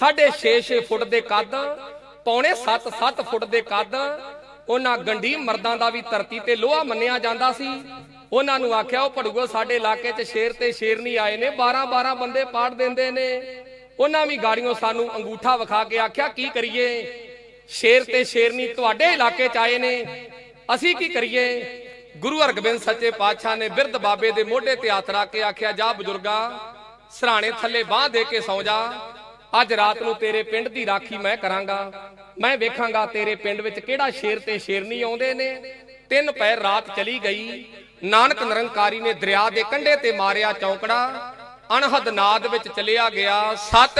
ਸਾਢੇ 6-6 ਫੁੱਟ ਦੇ ਕੱਦ, ਪੌਣੇ 7-7 ਫੁੱਟ ਦੇ ਕੱਦ, ਉਹਨਾਂ ਗੰਢੀ ਮਰਦਾਂ ਦਾ ਵੀ ਧਰਤੀ ਤੇ ਲੋਹਾ ਮੰਨਿਆ ਜਾਂਦਾ ਸੀ। ਉਹਨਾਂ ਨੂੰ ਆਖਿਆ, ਉਹ ਭੜੂਗੋ ਸਾਡੇ ਇਲਾਕੇ 'ਚ ਸ਼ੇਰ ਤੇ ਸ਼ੇਰਨੀ ਆਏ ਨੇ 12-12 ਬੰਦੇ ਪਾੜ ਦਿੰਦੇ ਨੇ। ਉਹਨਾਂ ਵੀ ਗਾੜੀਆਂ ਸਾਨੂੰ ਅੰਗੂਠਾ ਵਿਖਾ ਕੇ ਆਖਿਆ, ਕੀ ਕਰੀਏ? ਸ਼ੇਰ ਤੇ ਸ਼ੇਰਨੀ ਤੁਹਾਡੇ ਇਲਾਕੇ 'ਚ ਆਏ ਨੇ। ਅਸੀਂ ਕੀ ਕਰੀਏ? ਗੁਰੂ ਹਰਗੋਬਿੰਦ ਸੱਚੇ ਪਾਤਸ਼ਾਹ ਨੇ ਬਿਰਧ ਬਾਬੇ ਦੇ ਮੋਢੇ ਤੇ ਹੱਥ ਰੱਖ ਕੇ ਆਖਿਆ, ਜਾ ਬਜ਼ੁਰਗਾ, ਸਰਾਣੇ ਥੱਲੇ ਬਾਹ ਦੇ ਕੇ ਸੌ ਜਾ। ਅੱਜ ਰਾਤ ਨੂੰ ਤੇਰੇ ਪਿੰਡ ਦੀ ਰਾਖੀ ਮੈਂ ਕਰਾਂਗਾ। ਮੈਂ ਵੇਖਾਂਗਾ ਤੇਰੇ ਪਿੰਡ ਵਿੱਚ ਕਿਹੜਾ ਸ਼ੇਰ ਤੇ ਸ਼ੇਰਨੀ ਆਉਂਦੇ ਨੇ। ਤਿੰਨ ਪੈਰ ਰਾਤ ਚਲੀ ਗਈ। ਨਾਨਕ ਨਿਰੰਕਾਰੀ ਨੇ ਦਰਿਆ ਦੇ ਕੰਢੇ ਤੇ ਮਾਰਿਆ ਚੌਂਕੜਾ। ਅਣਹਦ ਨਾਦ ਵਿੱਚ ਚਲਿਆ ਗਿਆ। ਸਤ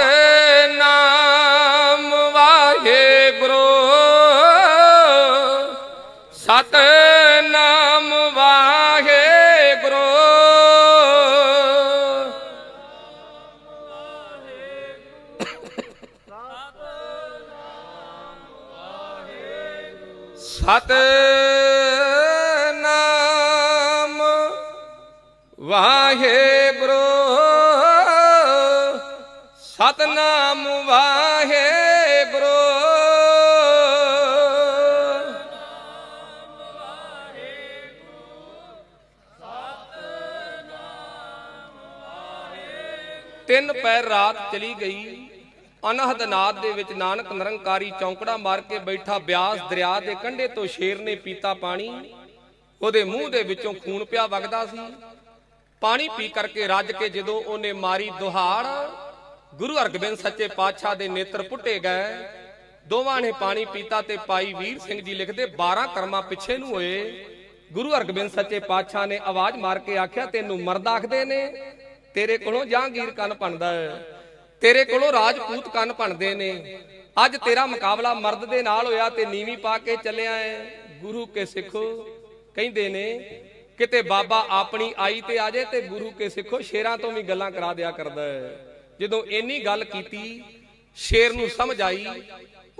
ਨਾਮ ਵਾਹਿਗੁਰੂ। ਸਤ ਸਤ ਨਾਮ ਵਾਹਿਗੁਰੂ ਸਤਨਾਮ ਵਾਹਿਗੁਰੂ। ਤਿੰਨ ਪੈਰ ਰਾਤ ਚਲੀ ਗਈ। ਅਨਹਦ ਨਾਦ ਦੇ ਵਿੱਚ ਨਾਨਕ ਨਿਰੰਕਾਰੀ ਚੌਂਕੜਾ ਮਾਰ ਕੇ ਬੈਠਾ ਬਿਆਸ ਦਰਿਆ ਦੇ ਕੰਢੇ ਤੋਂ ਸ਼ੇਰ ਨੇ ਪੀਤਾ ਪਾਣੀ। ਉਹਦੇ ਮੂੰਹ ਦੇ ਵਿੱਚੋਂ ਖੂਨ ਪਿਆ ਵਗਦਾ ਸੀ। ਪਾਣੀ ਪੀ ਕਰਕੇ ਰੱਜ ਕੇ ਜਦੋਂ ਉਹਨੇ ਮਾਰੀ ਦੁਹਾੜ, ਗੁਰੂ ਹਰਗੋਬਿੰਦ ਸੱਚੇ ਪਾਤਸ਼ਾਹ ਦੇ ਨੇਤਰ ਪੁੱਟੇ ਗਏ। ਦੋਵਾਂ ਨੇ ਪਾਣੀ ਪੀਤਾ ਤੇ ਭਾਈ ਵੀਰ ਸਿੰਘ ਜੀ ਲਿਖਦੇ 12 ਕਰਮਾਂ ਪਿੱਛੇ ਨੂੰ ਹੋਏ। ਗੁਰੂ ਹਰਗੋਬਿੰਦ ਸੱਚੇ ਪਾਤਸ਼ਾਹ ਨੇ ਆਵਾਜ਼ ਮਾਰ ਕੇ ਆਖਿਆ, ਤੈਨੂੰ ਮਰਦ ਆਖਦੇ ਨੇ? ਤੇਰੇ ਕੋਲੋਂ ਜਹਾਂਗੀਰ ਕੰਨ ਬਣਦਾ ਹੈ। ਤੇਰੇ ਕੋਲੋਂ ਰਾਜਪੂਤ ਕੰਨ ਬਣਦੇ ਨੇ। ਅੱਜ ਤੇਰਾ ਮੁਕਾਬਲਾ ਮਰਦ ਦੇ ਨਾਲ ਹੋਇਆ ਤੇ ਨੀਵੀਂ ਪਾ ਕੇ ਚੱਲਿਆ ਹੈ ਗੁਰੂ ਕੇ ਸਿੱਖੋ, ਕਹਿੰਦੇ ਨੇ, ਕਿਤੇ ਬਾਬਾ ਆਪਣੀ ਆਈ ਤੇ ਆ ਜਾਏ ਤੇ ਗੁਰੂ ਕੇ ਸਿੱਖੋ, ਸ਼ੇਰਾਂ ਤੋਂ ਵੀ ਗੱਲਾਂ ਕਰਾ ਦਿਆ ਕਰਦਾ ਹੈ ਜਦੋਂ ਇੰਨੀ ਗੱਲ ਕੀਤੀ, ਸ਼ੇਰ ਨੂੰ ਸਮਝ ਆਈ,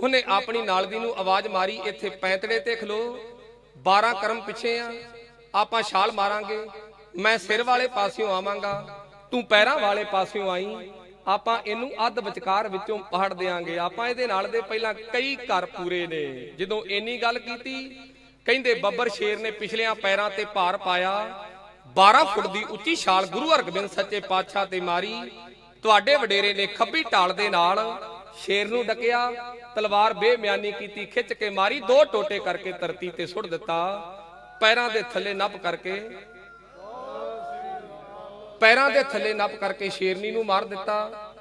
ਉਹਨੇ ਆਪਣੀ ਨਾਲ ਦੀ ਨੂੰ ਆਵਾਜ਼ ਮਾਰੀ, ਇੱਥੇ ਪੈਂਤੜੇ ਤੇ ਖਲੋ 12 ਕਰਮ ਪਿੱਛੇ ਆ, ਆਪਾਂ ਛਾਲ ਮਾਰਾਂਗੇ, ਮੈਂ ਸਿਰ ਵਾਲੇ ਪਾਸਿਓਂ ਆਵਾਂਗਾ, ਤੂੰ ਪੈਰਾਂ ਵਾਲੇ ਪਾਸਿਓਂ ਆਈ ਆਪਾਂ ਇਹਨੂੰ ਅੱਧ ਵਿਚਕਾਰ ਵਿੱਚੋਂ ਪਹਾੜ ਦੇਾਂਗੇ ਆਪਾਂ ਇਹਦੇ ਨਾਲ ਦੇ ਪਹਿਲਾਂ ਕਈ ਘਰ ਪੂਰੇ ਨੇ। ਜਦੋਂ ਇੰਨੀ ਗੱਲ ਕੀਤੀ, ਕਹਿੰਦੇ ਬੱਬਰ ਸ਼ੇਰ ਨੇ ਪਿਛਲਿਆਂ ਪੈਰਾਂ ਤੇ ਭਾਰ ਪਾਇਆ 12 ਫੁੱਟ ਦੀ ਉੱਚੀ ਛਾਲ ਗੁਰੂ ਹਰਗੋਬਿੰਦ ਸੱਚੇ ਪਾਤਸ਼ਾਹ ਤੇ ਮਾਰੀ। ਤੁਹਾਡੇ ਵਡੇਰੇ ਨੇ ਖੱਬੀ ਢਾਲ ਦੇ ਨਾਲ ਸ਼ੇਰ ਨੂੰ ਡਕਿਆ, ਤਲਵਾਰ ਬੇਮਿਆਨੀ ਕੀਤੀ, ਖਿੱਚ ਕੇ ਮਾਰੀ, ਦੋ ਟੋਟੇ ਕਰਕੇ ਧਰਤੀ ਤੇ ਸੁੱਟ ਦਿੱਤਾ, ਪੈਰਾਂ ਦੇ ਥੱਲੇ ਨੱਪ ਕਰਕੇ ਪੈਰਾਂ ਦੇ ਥੱਲੇ ਨੱਪ ਕਰਕੇ ਸ਼ੇਰਨੀ ਨੂੰ ਮਾਰ ਦਿੱਤਾ।